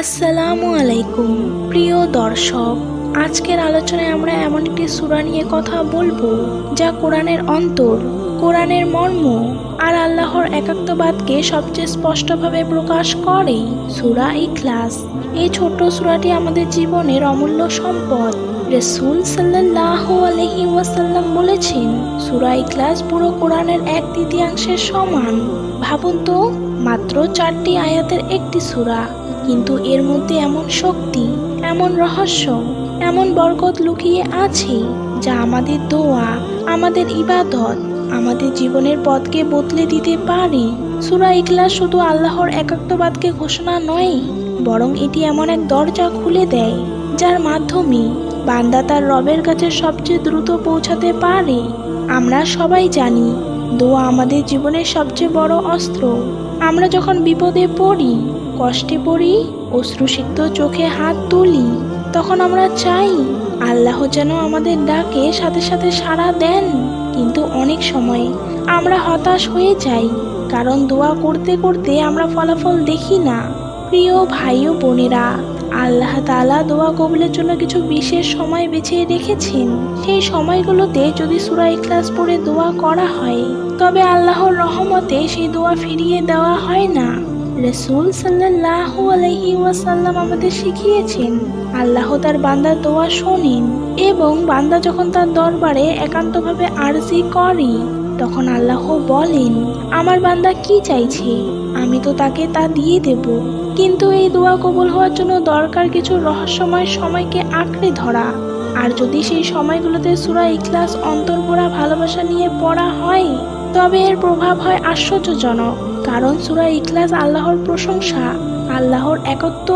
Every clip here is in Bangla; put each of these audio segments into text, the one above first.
আসসালামু আলাইকুম। প্রিয় দর্শক, আজকের আলোচনায় আমরা এমন একটি সূরা নিয়ে কথা বলব, যা কোরআনের অন্তর, কোরআনের মর্ম আর আল্লাহর একাত্মবাদকে সবচেয়ে স্পষ্টভাবে প্রকাশ করে, সূরা ইখলাস। এই ছোট্ট সূরাটি আমাদের জীবনের অমূল্য সম্পদ। রসুল সাল্লাহ আলহি ওয়াসাল্লাম বলেছেন, সূরা ইখলাস পুরো কোরআনের এক তৃতীয়াংশের সমান। ভাবুন তো, মাত্র চারটি আয়াতের একটি সূরা। কিন্তু এর মধ্যে এমন শক্তি, এমন রহস্য, এমন বরকত লুকিয়ে আছে যা আমাদের দোয়া, আমাদের ইবাদত, আমাদের জীবনের পথকে বদলে দিতে পারে। সুরা ইখলাস শুধু আল্লাহর একাত্মবাদকে ঘোষণা নয়, বরং এটি এমন এক দরজা খুলে দেয়, যার মাধ্যমে বান্দা তার রবের কাছে সবচেয়ে দ্রুত পৌঁছাতে পারে। আমরা সবাই জানি, দোয়া আমাদের জীবনের সবচেয়ে বড় অস্ত্র। আমরা যখন বিপদে পড়ি কষ্টে পড়ি, অশ্রুসিক্ত চোখে হাত তুলি, তখন আমরা চাই আল্লাহ যেন আমাদের ডাকে সাথে সাথে সাড়া দেন। কিন্তু অনেক সময় আমরা হতাশ হয়ে যাই, কারণ দোয়া করতে করতে আমরা ফলাফল দেখি না। প্রিয় ভাই ও বোনেরা, আল্লাহ তালা দোয়া কবুলের জন্য কিছু বিশেষ সময় বেছে রেখেছেন। সেই সময়গুলোতে যদি সূরা ইখলাস পড়ে দোয়া করা হয়, তবে আল্লাহর রহমতে সেই দোয়া ফিরিয়ে দেওয়া হয় না। রসুল সাল্লাহ আলহি ওয়াসাল্লাম আমাদের শিখিয়েছেন, আল্লাহ তার বান্দার দোয়া শোনেন এবং বান্দা যখন তার দরবারে একান্তভাবে আরজি করে, তখন আল্লাহ বলেন, আমার বান্দা কি চাইছে? আমি তো তাকে তা দিয়ে দেব। কিন্তু এই দোয়া কবুল হওয়ার জন্য দরকার কিছু রহস্যময় সময়কে আঁকড়ে ধরা। আর যদি সেই সময়গুলোতে সূরা ইখলাস অন্তর্ভরা ভালোবাসা নিয়ে পড়া হয় তবে এর প্রভাব হয় আশ্চর্যজনক, কারণ সুরা ইখলাস আল্লাহর প্রশংসা, আল্লাহর একত্ব,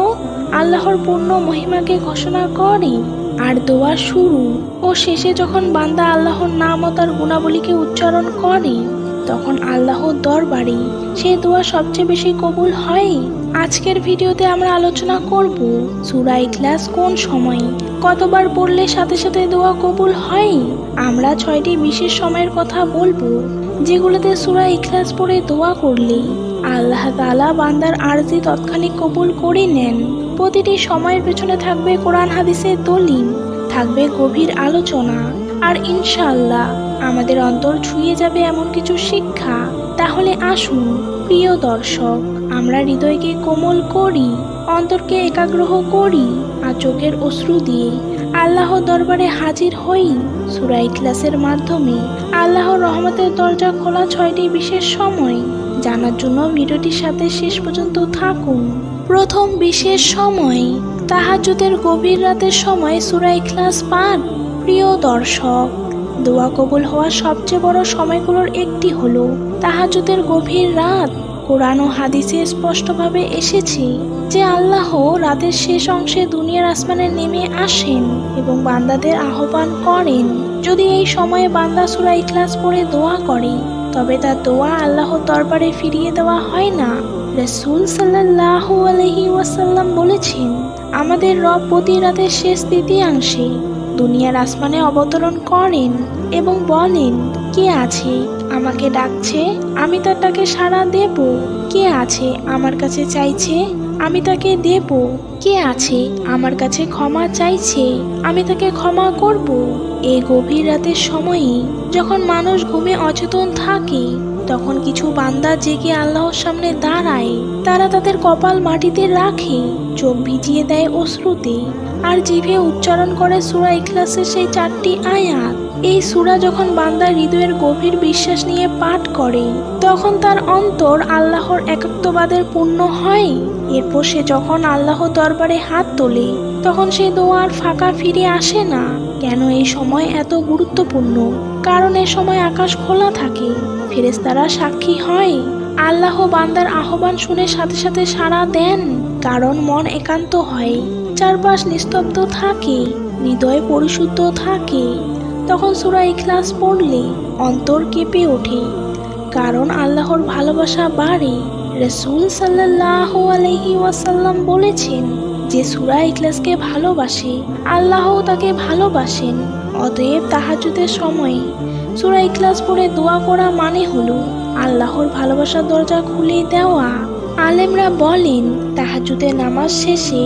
আল্লাহর পূর্ণ মহিমাকে ঘোষণা করে আর দোয়া শুরু ও শেষে যখন বান্দা আল্লাহর নাম ও তার গুণাবলীকে উচ্চারণ করে, তখন আল্লাহর দরবারে সে দোয়া সবচেয়ে বেশি কবুল হয়। আজকের ভিডিওতে আমরা আলোচনা করব সূরা ইখলাস কোন সময় কতবার পড়লে সাথে সাথে দোয়া কবুল হয়। আমরা ছয়টি বিশেষ সময়ের কথা বলব। যেগুলোতে সুরা ইখলাস পড়ে দোয়া করলে। আল্লাহ তালা বান্দার আরজি তৎক্ষণিক কবুল করে নেন। প্রতিটি সময়ের পেছনে থাকবে কোরআন হাদিসের দলিল, থাকবে গভীর আলোচনা। আর ইনশাল্লাহ আমাদের অন্তর ছুঁয়ে যাবে এমন কিছু শিক্ষা। তাহলে আসুন, প্রিয় দর্শক, আমরা হৃদয়কে কোমল করি, অন্তরকে একাগ্রহ করি, আর চোখের অশ্রু দিয়ে আল্লাহ দরবারে হাজির হই সূরা ইখলাসের মাধ্যমে। আল্লাহর রহমতের দরজা খোলা ছয়টি বিশেষ সময়। জানার জন্য ভিডিওটির সাথে শেষ পর্যন্ত থাকুন। প্রথম বিশেষ সময় তাহাজুদের গভীর রাতের সময় সুরাই ক্লাস পাঠ। প্রিয় দর্শক, দোয়া কবুল হওয়ার সবচেয়ে বড় সময়গুলোর একটি হলো তাহাজুদের গভীর রাত। কোরআন ও হাদিসে স্পষ্টভাবে এসেছে যে আল্লাহ রাতের শেষ অংশে দুনিয়ার আসমানে নেমে আসেন এবং বান্দাদের আহ্বান করেন। যদি এই সময়ে বান্দা সূরা ইখলাস পড়ে দোয়া করে, তবে তার দোয়া আল্লাহর দরবারে ফিরিয়ে দেওয়া হয় না। রসুল সাল্লাহ আলহি ওয়াসাল্লাম বলেছেন, আমাদের রব প্রতি রাতের শেষ তৃতীয়াংশে দুনিয়ার আসমানে অবতরণ করেন এবং বলেন, কে আছে? আমাকে ডাকছে, আমি তার ডাকে সাড়া দেব। কে আছে? আমার কাছে চাইছে আমি তাকে দেব। কে আছে? আমার কাছে ক্ষমা চাইছে। আমি তাকে ক্ষমা করব। এই গভীর রাতের সময়ে যখন মানুষ ঘুমে অচেতন থাকে, তখন কিছু বান্দা জেগে আল্লাহর সামনে দাঁড়ায়। তারা তাদের কপাল মাটিতে রাখে, চোখ ভিজিয়ে দেয় অশ্রুতে। আর জিভে উচ্চারণ করে সূরা ইখলাসের সেই চারটি আয়াত। এই সুরা যখন বান্দা হৃদয়ের গভীর বিশ্বাস নিয়ে পাঠ করে, তখন তার অন্তর আল্লাহর একাত্মবাদের পূর্ণ হয়। এরপর সে যখন আল্লাহ দরবারে হাত তোলে, তখন সে দোয়ার ফাঁকা ফিরে আসে না। কেন এই সময় এত গুরুত্বপূর্ণ? কারণ এ সময় আকাশ খোলা থাকে। ফেরেশতারা সাক্ষী হয়। আল্লাহ বান্দার আহ্বান শুনে সাথে সাথে সাড়া দেন। কারণ মন একান্ত হয়। চারপাশ নিস্তব্ধ থাকে। হৃদয় পরিশুদ্ধ থাকে। তখন সূরা ইখলাস পড়লে অন্তর কেঁপে ওঠে। কারণ আল্লাহর ভালোবাসা বাড়ে। রসুল সাল্লাহ আলহি ওয়াসাল্লাম বলেছেন যে সুরা ইখলাসকে ভালোবাসে আল্লাহ তাকে ভালোবাসেন। অতএব তাহাজুদের সময় সুরা ইখলাস পড়ে দোয়া করা মানে হলো আল্লাহর ভালোবাসার দরজা খুলে দেওয়া। আলেমরা বলেন তাহাজুদের নামাজ শেষে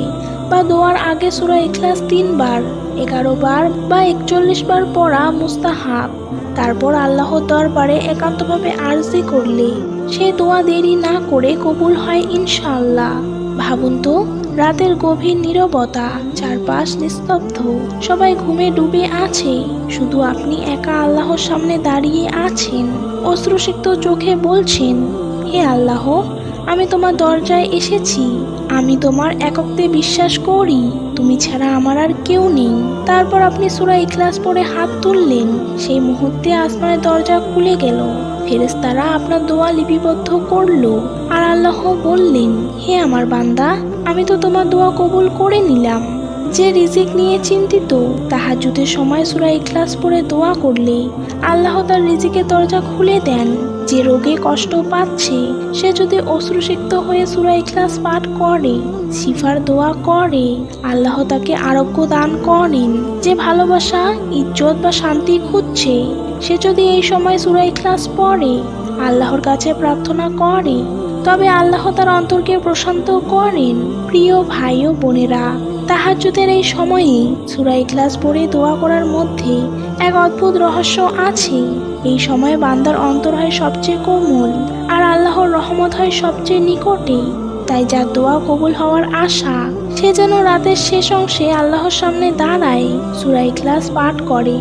বা দোয়ার আগে সুরা ইখলাস তিনবার, এগারো বার বা একচল্লিশ বার পড়া মুস্তাহাব। তারপর আল্লাহর দরবারে একান্তভাবে আরজি করলে সে দোয়া দেরি না করে কবুল হয় ইনশাল্লাহ ভাবুন তো, রাতের গভীর নীরবতা, চারপাশ নিস্তব্ধ, সবাই ঘুমে ডুবে আছে, শুধু আপনি একা আল্লাহর সামনে দাঁড়িয়ে আছেন, অশ্রুসিক্ত চোখে বলছেন, হে আল্লাহ আমি তোমার দরজায় এসেছি। আমি তোমার এককতে বিশ্বাস করি। তুমি ছাড়া আমার আর কেউ নেই। তারপর আপনি সুরা ইখলাস পরে হাত তুললেন। সেই মুহূর্তে আসমানের দরজা খুলে গেল। ফেরেস্তারা আপনার দোয়া লিপিবদ্ধ করল। আর আল্লাহ বললেন, হে আমার বান্দা, আমি তো তোমার দোয়া কবুল করে নিলাম। যে রিজিক নিয়ে চিন্তিত, তাহাজুদের সময় সুরা ইখলাস পড়ে দোয়া করলে আল্লাহ তার রিজিকের দরজা খুলে দেন। যে রোগে কষ্ট পাচ্ছে, সে যদি অশ্রুসিক্ত হয়ে সুরা ইখলাস পাঠ করে, শিফার দোয়া করে, আল্লাহ তাকে আরোগ্য দান করেন। যে ভালোবাসা, ইজ্জত বা শান্তি খুঁজছে, সে যদি এই সময় সুরা ইখলাস পড়ে, আল্লাহর কাছে প্রার্থনা করে, তবে আল্লাহ তার অন্তরকে প্রশান্ত করেন। প্রিয় ভাই ও বোনেরা তাহাজ্জুদের এই সময়ে সূরা ইখলাস পড়ে দোয়া করার মধ্যে এক অদ্ভুত রহস্য আছে। এই সময়ে বান্দার অন্তর হয় সবচেয়ে কোমল আর আল্লাহর রহমত হয় সবচেয়ে নিকটে। তাই যার দোয়া কবুল হওয়ার আশা, সে যেন রাতের শেষ অংশে আল্লাহর সামনে দাঁড়ায় সূরা ইখলাস পাঠ করে।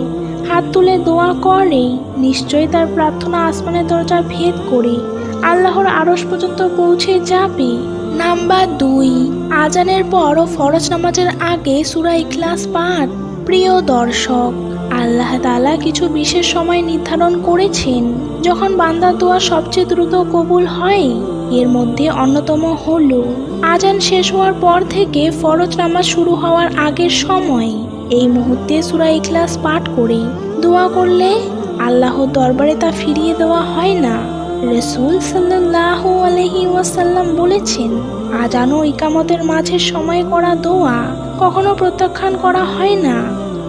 হাত তুলে দোয়া করে নিশ্চয়ই তার প্রার্থনা আসমানের দরজা ভেদ করে, আল্লাহর আরশ পর্যন্ত পৌঁছে যাবে। নাম্বার দুই, আজানের পর ফরজ নামাজের আগে সূরা ইখলাস পাঠ, প্রিয় দর্শক, আল্লাহ তালা কিছু বিশেষ সময় নির্ধারণ করেছেন। যখন বান্দার দোয়া সবচেয়ে দ্রুত কবুল হয়, এর মধ্যে অন্যতম হল, আজান শেষ হওয়ার পর থেকে ফরজ নামাজ শুরু হওয়ার আগের সময়। এই মুহূর্তে সূরা ইখলাস পাঠ করে দোয়া করলে আল্লাহর দরবারে তা ফিরিয়ে দেওয়া হয় না। রসুল সাল্লাহ আলহি ওয়াসাল্লাম বলেছেন, আজান ও ইকামতের মাঝে সময় করা দোয়া কখনো প্রত্যাখ্যান করা হয় না।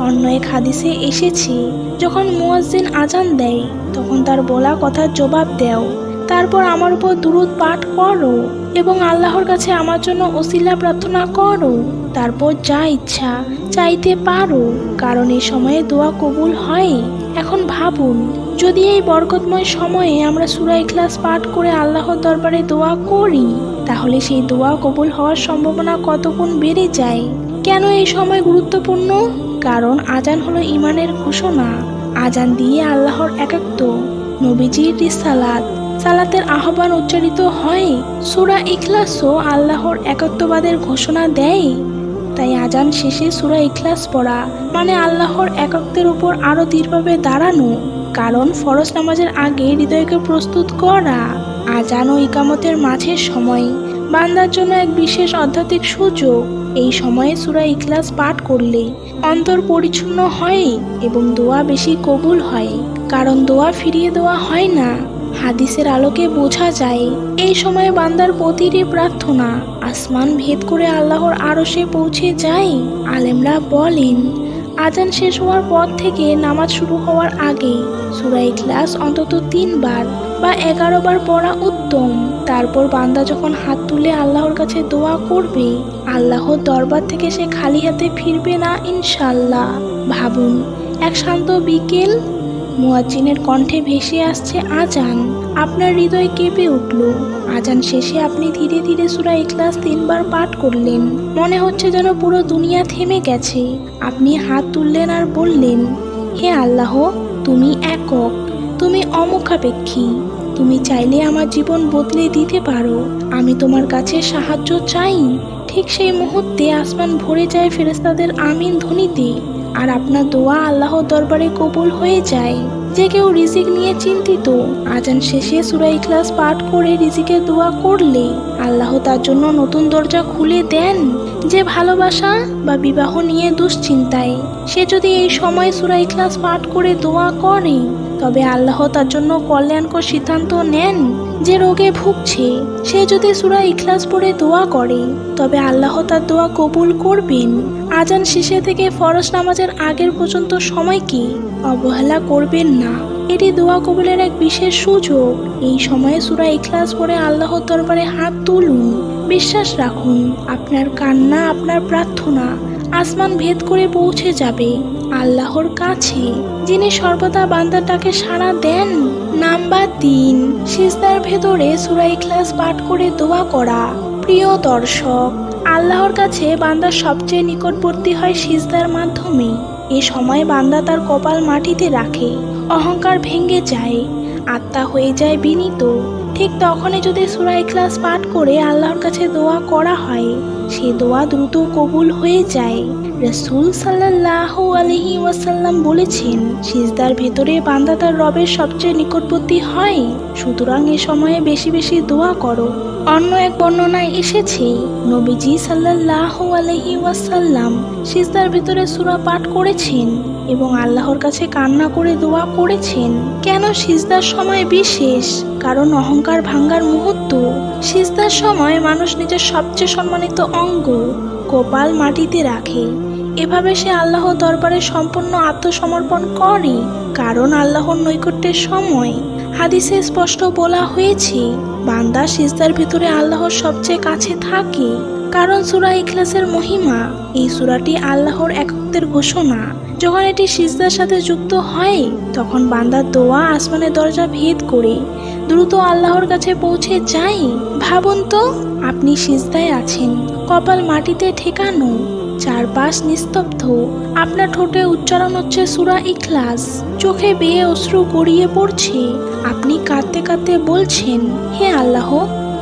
অন্য এক হাদিসে এসেছি, যখন মুয়াজ্জিন আজান দেয়, তখন তার বলা কথার জবাব দেও, তারপর আমার উপর দুরুদ পাঠ করো এবং আল্লাহর কাছে আমার জন্য ওসিলা প্রার্থনা করো। তারপর যা ইচ্ছা চাইতে পারো, কারণ এই সময়ে দোয়া কবুল হয়। এখন ভাবুন যদি এই বরকতময় সময়ে আমরা সূরা ইখলাস পাঠ করে আল্লাহর দরবারে দোয়া করি, তাহলে সেই দোয়া কবুল হওয়ার সম্ভাবনা কত গুণ বেড়ে যায়? কেন এই সময় গুরুত্বপূর্ণ? কারণ আজান হলো ইমানের ঘোষণা। আজান দিয়ে আল্লাহর একাত্ম। নবীজির রিসালাত। সালাতের আহ্বান উচ্চারিত হয়, সূরা ইখলাসও আল্লাহর একত্ববাদের ঘোষণা দেয়। তাই আজান শেষে সুরা ইখলাস পড়া মানে আল্লাহর একত্বের উপর আরও দৃঢ়ভাবে দাঁড়ানো। কারণ ফরজ নামাজের আগে হৃদয়কে প্রস্তুত করা, আজান ও ইকামতের মাঝের সময়, বান্দার জন্য এক বিশেষ আধ্যাত্মিক সুযোগ। এই সময়ে সূরা ইখলাস পাঠ করলে অন্তর পরিচ্ছন্ন হয় এবং দোয়া বেশি কবুল হয়, কারণ দোয়া ফিরিয়ে দেওয়া হয় না। হাদিসের আলোকে বোঝা যায়, এই সময়ে বান্দার প্রতিটি প্রার্থনা, আসমান ভেদ করে আল্লাহর আরশে পৌঁছে যায়। আলেমরা বলেন আজান শেষ হওয়ার পর থেকে নামাজ শুরু হওয়ার আগে সুরাই ক্লাস অন্তত তিনবার বা এগারো বার পড়া উত্তম। তারপর বান্দা যখন হাত তুলে আল্লাহর কাছে দোয়া করবে, আল্লাহর দরবার থেকে সে খালি হাতে ফিরবে না ইনশাল্লাহ ভাবুন, এক শান্ত বিকেল মুয়াজ্জিনের কণ্ঠে ভেসে আসছে আজান। আপনার হৃদয় কেঁপে উঠল। আজান শেষে আপনি ধীরে ধীরে সূরা ইখলাস তিনবার পাঠ করলেন। মনে হচ্ছে যেন পুরো দুনিয়া থেমে গেছে। আপনি হাত তুললেন আর বললেন, হে আল্লাহ, তুমি একক। তুমি অমুখাপেক্ষী। তুমি চাইলে আমার জীবন বদলে দিতে পারো। আমি তোমার কাছে সাহায্য চাই। ঠিক সেই মুহূর্তে আসমান ভরে যায় ফেরেস্তাদের আমিন ধ্বনিতে। আর আপনার দোয়া আল্লাহর দরবারে কবুল হয়ে যায়। যে কেউ রিজিক নিয়ে চিন্তিত, আজান শেষে সুরাই ইখলাস পাঠ করে রিজিকের দোয়া করলে আল্লাহ তার জন্য নতুন দরজা খুলে দেন। যে ভালোবাসা বা বিবাহ নিয়ে দুশ্চিন্তায়, সে যদি এই সময় সুরাই ইখলাস পাঠ করে দোয়া করে তবে আল্লাহ তার জন্য কল্যাণকর সিদ্ধান্ত নেন যে রোগে ভুগছে। সে যদি সুরা ইখলাস পড়ে দোয়া করে, তবে আল্লাহ তার দোয়া কবুল করবেন। আজান শেষে থেকে ফরজ নামাজের আগের পর্যন্ত সময়কে অবহেলা করবেন না। এটি দোয়া কবুলের এক বিশেষ সুযোগ। এই সময়ে সুরা ইখলাস পড়ে আল্লাহর দরবারে হাত তুলুন। বিশ্বাস রাখুন, আপনার কান্না, আপনার প্রার্থনা আসমান ভেদ করে পৌঁছে যাবে। আল্লাহর কাছে, যিনি সর্বদা বান্দাটাকে সাড়া দেন, নাম্বার তিন, সিজদার ভেতরে সুরা ইখলাস পাঠ করে দোয়া করা। প্রিয় দর্শক, আল্লাহর কাছে বান্দার সবচেয়ে নিকটবর্তী হয় সিজদার মাধ্যমে। এ সময় বান্দা তার কপাল মাটিতে রাখে, অহংকার ভেঙে যায়, আত্মা হয়ে যায় বিনীত। ঠিক তখনই যদি সুরা ইখলাস পাঠ করে আল্লাহর কাছে দোয়া করা হয় সে দোয়া দ্রুত কবুল হয়ে যায়। রসুল সাল্লাহ আলহি ওয়াসাল্লাম বলেছেন, সিজদার ভেতরে বান্দা তার রবের সবচেয়ে নিকটবর্তী হয়। সুতরাং এ সময়ে বেশি বেশি দোয়া করো। অন্য এক বর্ণনায় এসেছে, নবীজি সাল্লাহ আলহি ওয়াসাল্লাম সিজদার ভেতরে সুরা পাঠ করেছেন। এবং আল্লাহর কাছে কান্না করে দোয়া করেছেন। কেন সিজদার সময় বিশেষ? কারণ অহংকার ভাঙ্গার মুহূর্ত। সিজদার সময় মানুষ নিজের সবচেয়ে সম্মানিত অঙ্গ, কপাল মাটিতে রাখে। এভাবে সে আল্লাহ দরবারে সম্পূর্ণ আত্মসমর্পণ করে, কারণ আল্লাহর নৈকট্যের সময়। হাদিসে স্পষ্ট বলা হয়েছে, বান্দা সিজদার ভিতরে আল্লাহর সবচেয়ে কাছে থাকে। কারণ সুরা ইখলাসের মহিমা, এই সুরাটি আল্লাহর একত্বের ঘোষণা। যখন এটি সিজদার সাথে যুক্ত হয়, তখন বান্দার দোয়া আসমানের দরজা ভেদ করে দ্রুত আল্লাহর কাছে পৌঁছে যায়। ভাবুন তো, আপনি সিজদায় আছেন, কপাল মাটিতে ঠেকানো, চারপাশ নিস্তব্ধ, আপনার ঠোঁটে উচ্চারণ হচ্ছে সুরা ইখলাস, চোখে বেয়ে অশ্রু গড়িয়ে পড়ছে, আপনি কাঁদতে কাঁদতে বলছেন, হে আল্লাহ,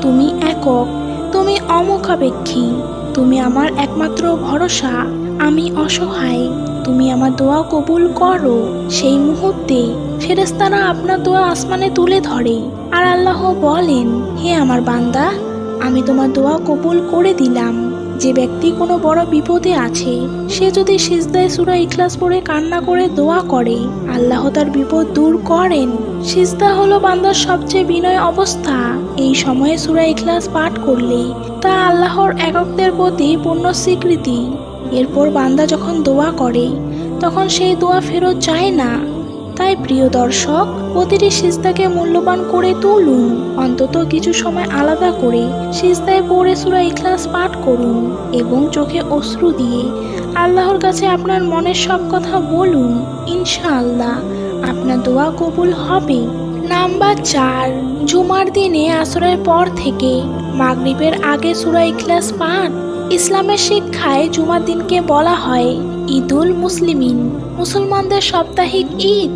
তুমি একক, তুমি অমুখাপেক্ষী, তুমি আমার একমাত্র ভরসা। আমি অসহায়, তুমি আমার দোয়া কবুল করো। সেই মুহূর্তে ফেরেস্তারা আপনার দোয়া আসমানে তুলে ধরে আর আল্লাহ বলেন, হে আমার বান্দা, আমি তোমার দোয়া কবুল করে দিলাম। যে ব্যক্তি কোনো বড় বিপদে আছে, সে যদি সিজদায় সুরা ইখলাস পড়ে কান্না করে দোয়া করে, আল্লাহ তার বিপদ দূর করেন। সিজদা হলো বান্দার সবচেয়ে বিনয় অবস্থা। এই সময়ে সুরা ইখলাস পাঠ করলে তা আল্লাহর এককদের প্রতি পূর্ণ স্বীকৃতি। এরপর বান্দা যখন দোয়া করে, তখন সেই দোয়া ফেরত যায় না। তাই প্রিয় দর্শক, প্রতিটি সিজদাকে মূল্যবান করে তুলুন। অন্তত কিছু সময় আলাদা করে সিজদায় পড়ে সুরা ইখলাস পাঠ করুন এবং চোখে অশ্রু দিয়ে আল্লাহর কাছে আপনার মনের সব কথা বলুন। ইনশাআল্লাহ আপনার দোয়া কবুল হবে। নাম্বার চার, জুমার দিনে আসরের পর থেকে মাগরিবের আগে সুরা ইখলাস পাঠ। ইসলামের শিক্ষায় জুমার দিনকে বলা হয় ঈদুল মুসলিমিন। মুসলমানদের সাপ্তাহিক ঈদ।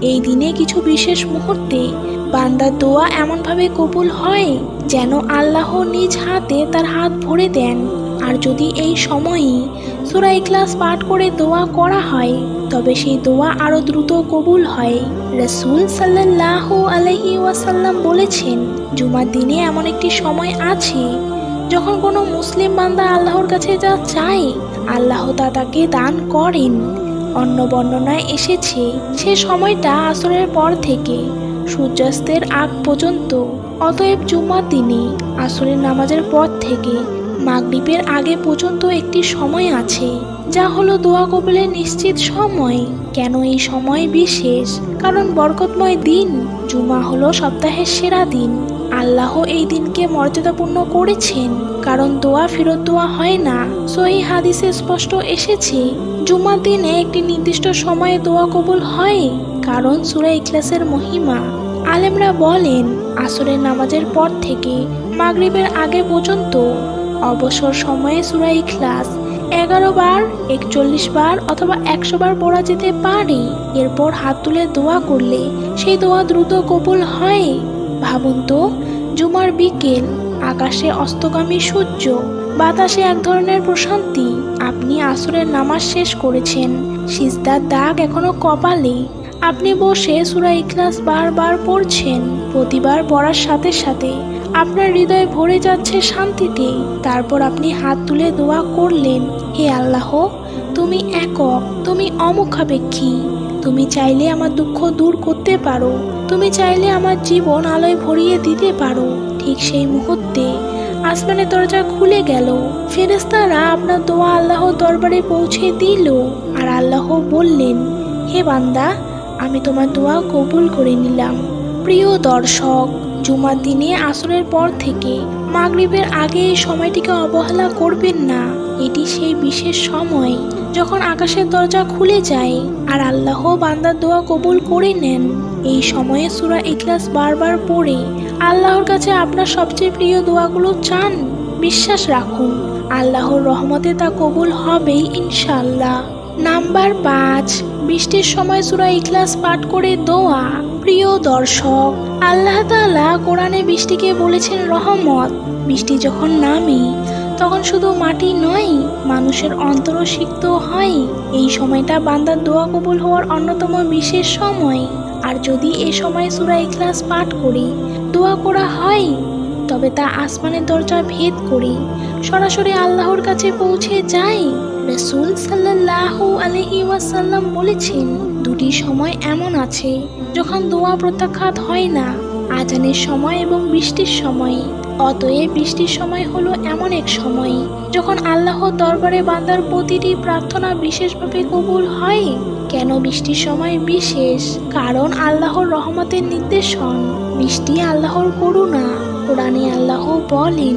এই দিনে কিছু বিশেষ মুহূর্তে বান্দার দোয়া এমনভাবে কবুল হয় যেন আল্লাহ নিজ হাতে তার হাত ভরে দেন। আর যদি এই সময়ই সুরা ইখলাস পাঠ করে দোয়া করা হয়, তবে সেই দোয়া আরও দ্রুত কবুল হয়। রসুল সাল্লাহ আলহি ওয়াসাল্লাম বলেছেন, জুমার দিনে এমন একটি সময় আছে যখন কোনো মুসলিম বান্দা আল্লাহর কাছে যা চায়, আল্লাহ তা তাকে দান করেন। অন্য বর্ণনায় এসেছে, সে সময়টা আসরের পর থেকে, সূর্যাস্তের আগ পর্যন্ত, অতএব জুমার দিনে, আসরের নামাজের পর থেকে, মাগরিবের আগে পর্যন্ত একটি সময় আছে, যা হলো দোয়া কবুলের নিশ্চিত সময়। কেন এই সময় বিশেষ? কারণ বরকতময় দিন জুমা হলো সপ্তাহের সেরা দিন। আল্লাহ এই দিনকে মর্যাদাপূর্ণ করেছেন, কারণ দোয়া ফেরত দোয়া হয় না। সহি হাদিসে স্পষ্ট এসেছে, জুমার দিনে একটি নির্দিষ্ট সময়ে দোয়া কবুল হয়, কারণ সুরা ইখলাসের মহিমা। আলেমরা বলেন, আসরের নামাজের পর থেকে মাগরিবের আগে পর্যন্ত অবসর সময়ে সুরা ইখলাস এগারো বার, একচল্লিশ বার অথবা একশো বার পড়া যেতে পারে। এরপর হাত তুলে দোয়া করলে সেই দোয়া দ্রুত কবুল হয়। ভাবুন তো, জুমার বিকেল, আকাশে অস্তগামী সূর্য, বাতাসে এক ধরনের প্রশান্তি, আপনি আসরের নামাজ শেষ করেছেন, সিজদার দাগ এখনও কপালে, আপনি বসে সুরা ইখলাস বারবার পড়ছেন, প্রতিবার পড়ার সাথে সাথে আপনার হৃদয় ভরে যাচ্ছে শান্তিতে, তারপর আপনি হাত তুলে দোয়া করলেন, হে আল্লাহ, তুমি একক, তুমি অমুখাপেক্ষী, তুমি চাইলে আমার দুঃখ দূর করতে পারো। তুমি চাইলে আমার জীবন আলোয় ভরিয়ে দিতে পারো। ঠিক সেই মুহূর্তে আসমানের দরজা খুলে গেল। ফেরেস্তারা আপনার দোয়া আল্লাহর দরবারে পৌঁছে দিল আর আল্লাহ বললেন, হে বান্দা, আমি তোমার দোয়া কবুল করে নিলাম। প্রিয় দর্শক, জুমার দিনে আসরের পর থেকে মাগরিবের আগে এই সময়টিকে অবহেলা করবেন না। এটি সেই বিশেষ সময় যখন আকাশের দরজা খুলে যায় আর আল্লাহ বান্দার দোয়া কবুল করে নেন, এই সময়ে সুরা ইখলাস বারবার পড়ে, আল্লাহর কাছে আপনার সবচেয়ে প্রিয় দোয়াগুলো চান। বিশ্বাস রাখুন, আল্লাহর রহমতে তা কবুল হবেই ইনশাল্লাহ নাম্বার পাঁচ, বৃষ্টির সময় সুরা ইখলাস পাঠ করে দোয়া। প্রিয় দর্শক, আল্লাহ তালা কোরআনে বৃষ্টিকে বলেছেন রহমত। বৃষ্টি যখন নামে তখন শুধু মাটি নয়, মানুষের অন্তরও সিক্ত হয়। এই সময়টা বান্দার দোয়া কবুল হওয়ার অন্যতম বিশেষ সময়। আর যদি এ সময় সুরা ইখলাস পাঠ করি, দোয়া করা হয়, তবে তা আসমানের দরজা ভেদ করে। সরাসরি আল্লাহর কাছে পৌঁছে যায় রসুল সাল্লাহ আলহি ওয়াসাল্লাম বলেছেন, দুটি সময় এমন আছে, যখন দোয়া প্রত্যাখ্যাত হয় না, আজানের সময় এবং বৃষ্টির সময়। অতএব বৃষ্টির সময় হলো এমন এক সময় যখন আল্লাহর দরবারে বান্দার প্রতিটি প্রার্থনা বিশেষভাবে কবুল হয়। কেন বৃষ্টির সময় বিশেষ? কারণ আল্লাহর রহমতের নির্দেশন বৃষ্টি আল্লাহর করুণা। কোরআনে আল্লাহ বলেন,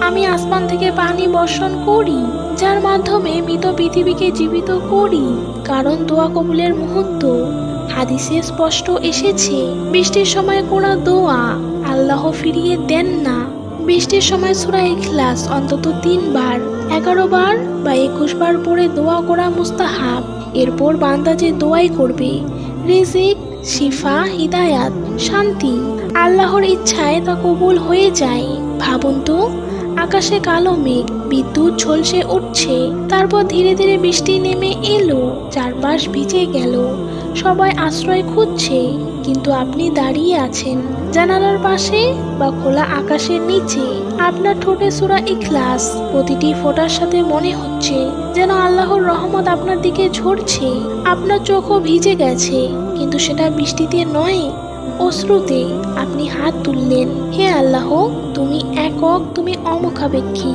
আমি আসমান থেকে পানি বর্ষণ করি, যার মাধ্যমে মৃত পৃথিবীকে জীবিত করি, কারণ দোয়া কবুলের মুহূর্ত। হাদিসে স্পষ্ট এসেছে, বৃষ্টির সময় করা দোয়া আল্লাহ ফিরিয়ে দেন না। বৃষ্টির সময় সুরা ইখলাস অন্তত তিনবার, এগারো বার বা একুশ বার পরে দোয়া করা মুস্তাহাব। এরপর বান্দা যে দোয়াই করবে, রিজিক, শিফা, হিদায়াত, শান্তি, আল্লাহর ইচ্ছায় তা কবুল হয়ে যায়। ভাবুন তো, আকাশে কালো মেঘ, বিদ্যুৎ ঝলসে উঠছে, তারপর ধীরে ধীরে বৃষ্টি নেমে এলো, চারপাশ ভিজে গেল, সবাই আশ্রয় খুঁজছে। কিন্তু আপনি দাঁড়িয়ে আছেন। জানালার পাশে বা খোলা আকাশের নিচে। আপনার ঠোঁটে সুরা ইখলাস। প্রতিটি ফোঁটার সাথে মনে হচ্ছে যেন আল্লাহর রহমত আপনার দিকে ঝরছে। আপনার চোখও ভিজে গেছে, কিন্তু সেটা বৃষ্টিতে নয়, অশ্রুতে আপনি হাত তুললেন। হে আল্লাহ, তুমি একক, তুমি অমুখাপেক্ষী।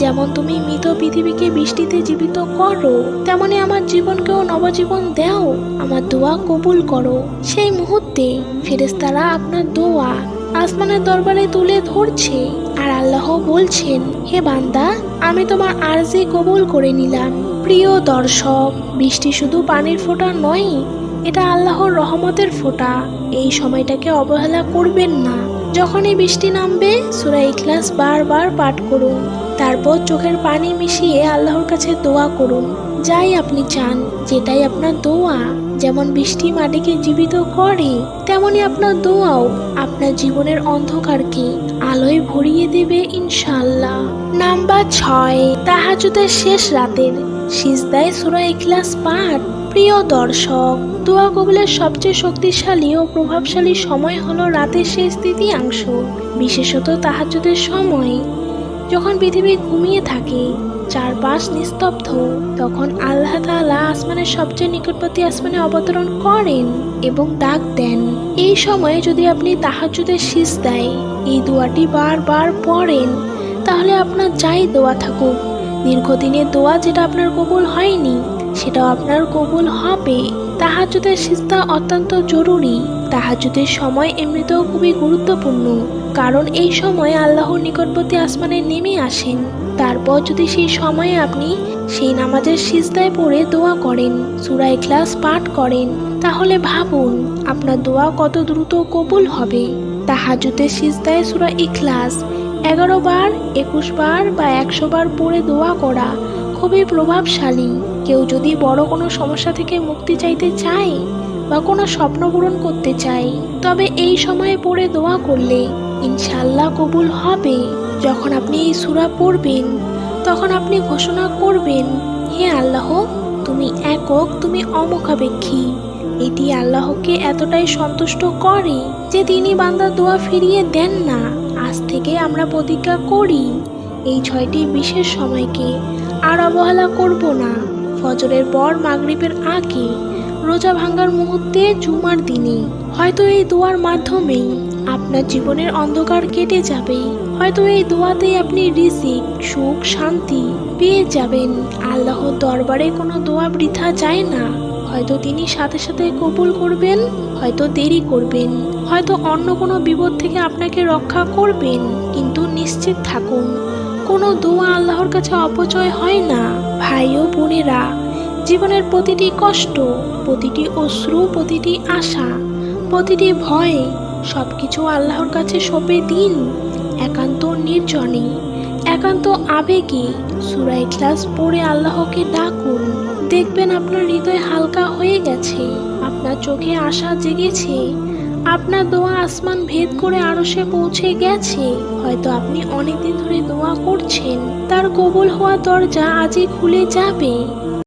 যেমন তুমি মৃত পৃথিবীকে বৃষ্টিতে জীবিত করো, তেমনি আমার জীবনকেও নবজীবন দাও। আমার দোয়া কবুল করো। সেই মুহূর্তে ফেরেস্তারা আপনার দোয়া আসমানের দরবারে তুলে ধরছে আর আল্লাহ বলছেন, হে বান্দা, আমি তোমার আরজি কবুল করে নিলাম। প্রিয় দর্শক, বৃষ্টি শুধু পানির ফোঁটা নয়, এটা আল্লাহর রহমতের ফোঁটা। এই সময়টাকে অবহেলা করবেন না। যখনই বৃষ্টি নামবে, সুরা ইখলাস বারবার পাঠ করুন। তারপর চোখের পানি মিশিয়ে আল্লাহর কাছে দোয়া করুন। যাই আপনি চান, যেটাই আপনার দোয়া। যেমন বৃষ্টি মাটিকে জীবিত করে, তেমনি আপনার দোয়াও আপনার জীবনের অন্ধকারকে আলোয় ভরিয়ে দেবে ইনশাল্লাহ নাম্বার ছয়, তাহাজুদের শেষ রাতের সিজদায় সুরা ইখলাস পাঠ। প্রিয় দর্শক, দোয়া কবুলের সবচেয়ে শক্তিশালী ও প্রভাবশালী সময় হলো রাতের শেষ তৃতীয়াংশ বিশেষত তাহাজ্জুদের সময়। যখন পৃথিবী ঘুমিয়ে থাকে, চারপাশ নিস্তব্ধ, তখন আল্লাহ তাআলা আসমানের সবচেয়ে নিকটবর্তী আসমানে অবতরণ করেন এবং ডাক দেন। এই সময়ে যদি আপনি তাহাজ্জুদের শীষ দেয়, এই দোয়াটি বারবার পড়েন, তাহলে আপনার যাই দোয়া থাকুক, দীর্ঘদিনের দোয়া যেটা আপনার কবুল হয়নি, সেটাও আপনার কবুল হবে। তাহাজুদের সিস্তা অত্যন্ত জরুরি। তাহাজুদের সময় এমনিতেও খুবই গুরুত্বপূর্ণ, কারণ এই সময় আল্লাহর নিকটবর্তী আসমানে নেমে আসেন। তারপর যদি সেই সময়ে আপনি সেই নামাজের সিজদায় পড়ে দোয়া করেন, সুরা ইখলাস পাঠ করেন, তাহলে ভাবুন, আপনার দোয়া কত দ্রুত কবুল হবে। তাহাজুদের সিজদায় সুরা ইখলাস এগারো বার, একুশ বার বা একশো বার পড়ে দোয়া করা খুবই প্রভাবশালী। কেউ যদি বড় কোনো সমস্যা থেকে মুক্তি চাইতে চায় বা কোনো স্বপ্ন পূরণ করতে চায়, তবে এই সময়ে পড়ে দোয়া করলে ইনশাল্লাহ কবুল হবে। যখন আপনি এই সুরা পড়বেন, তখন আপনি ঘোষণা করবেন, হে আল্লাহ, তুমি একক, তুমি অমুখাপেক্ষী। এটি আল্লাহকে এতটাই সন্তুষ্ট করে যে তিনি বান্দার দোয়া ফিরিয়ে দেন না। আজ থেকে আমরা প্রতিজ্ঞা করি, এই ছয়টি বিশেষ সময়কে আর অবহেলা করব না। ফজরের পর মাগরিবের আগে রোজা ভাঙ্গার মুহূর্তে জুমার দিনে হয়তো এই দোয়ার মাধ্যমেই আপনার জীবনের অন্ধকার কেটে যাবে। হয়তো এই দোয়াতেই আপনি রিজিক, সুখ, শান্তি পেয়ে যাবেন। আল্লাহর দরবারে কোনো দোয়া বৃথা যায় না। হয়তো তিনি সাথে সাথে কবুল করবেন, হয়তো দেরি করবেন। হয়তো অন্য কোনো বিপদ থেকে আপনাকে রক্ষা করবেন। কিন্তু নিশ্চিত থাকুন কোনো দোয়া আল্লাহর কাছে অপচয় হয় না। ভাই ও বোনেরা, জীবনের প্রতিটি কষ্ট, প্রতিটি অশ্রু, প্রতিটি আশা, প্রতিটি ভয় সব কিছু আল্লাহর কাছে সঁপে দিন। একান্ত নির্জনে, একান্ত আবেগে সুরাই ক্লাস পড়ে আল্লাহকে ডাকুন। দেখবেন আপনার হৃদয় হালকা হয়ে গেছে, আপনার চোখে আশা জেগেছে আপনার দোয়া আসমান ভেদ করে আরও সে পৌঁছে গেছে। হয়তো আপনি অনেকদিন ধরে দোয়া করছেন। তার কবুল হওয়া দরজা আজই খুলে যাবে।